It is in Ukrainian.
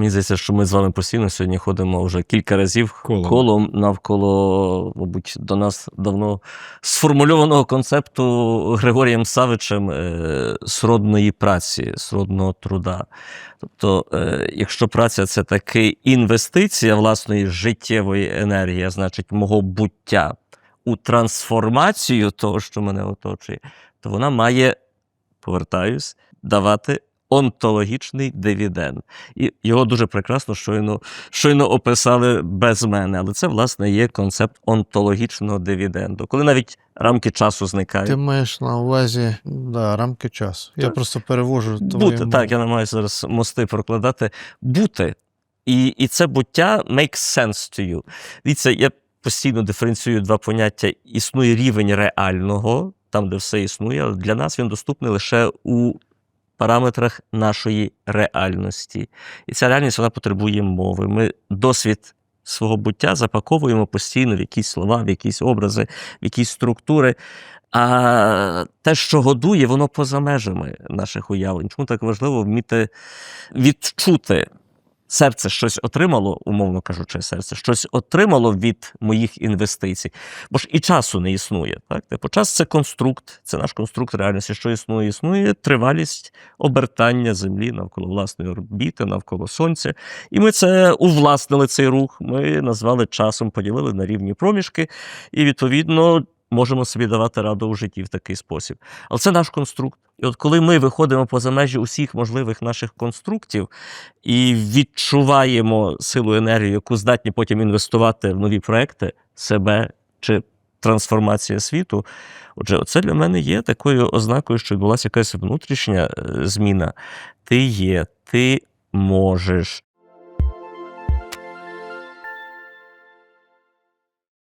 Мені здається, що ми з вами постійно сьогодні ходимо вже кілька разів Колом. колом навколо, мабуть, до нас давно сформульованого концепту Григорієм Савичем е, сродної праці, сродного труда. Тобто, е, якщо праця це таки інвестиція власної життєвої енергії, а значить мого буття у трансформацію того, що мене оточує, то вона має, повертаюсь, давати онтологічний дивіденд. І його дуже прекрасно щойно, щойно описали без мене. Але це, власне, є концепт онтологічного дивіденду. Коли навіть рамки часу зникають. Ти маєш на увазі да, рамки часу. Я Так. просто перевожу Бути, так, я намагаюся зараз мости прокладати. Бути. І, і це буття makes sense to you. Дивіться, я постійно диференціюю два поняття. Існує рівень реального, там, де все існує, але для нас він доступний лише у параметрах нашої реальності. І ця реальність вона потребує мови. Ми досвід свого буття запаковуємо постійно в якісь слова, в якісь образи, в якісь структури. А те, що годує, воно поза межами наших уявлень. Чому так важливо вміти відчути? Серце щось отримало, умовно кажучи, серце щось отримало від моїх інвестицій. Бо ж і часу не існує. Так? Типу, час це конструкт, це наш конструкт реальності. Що існує? Існує тривалість обертання Землі навколо власної орбіти, навколо Сонця. І ми це увласнили цей рух. Ми назвали часом, поділили на рівні проміжки, і відповідно можемо собі давати раду у житті в такий спосіб. Але це наш конструкт. І от коли ми виходимо поза межі усіх можливих наших конструктів і відчуваємо силу енергії, яку здатні потім інвестувати в нові проекти, себе чи трансформація світу. Отже, це для мене є такою ознакою, що відбулася якась внутрішня е, зміна. Ти є, ти можеш.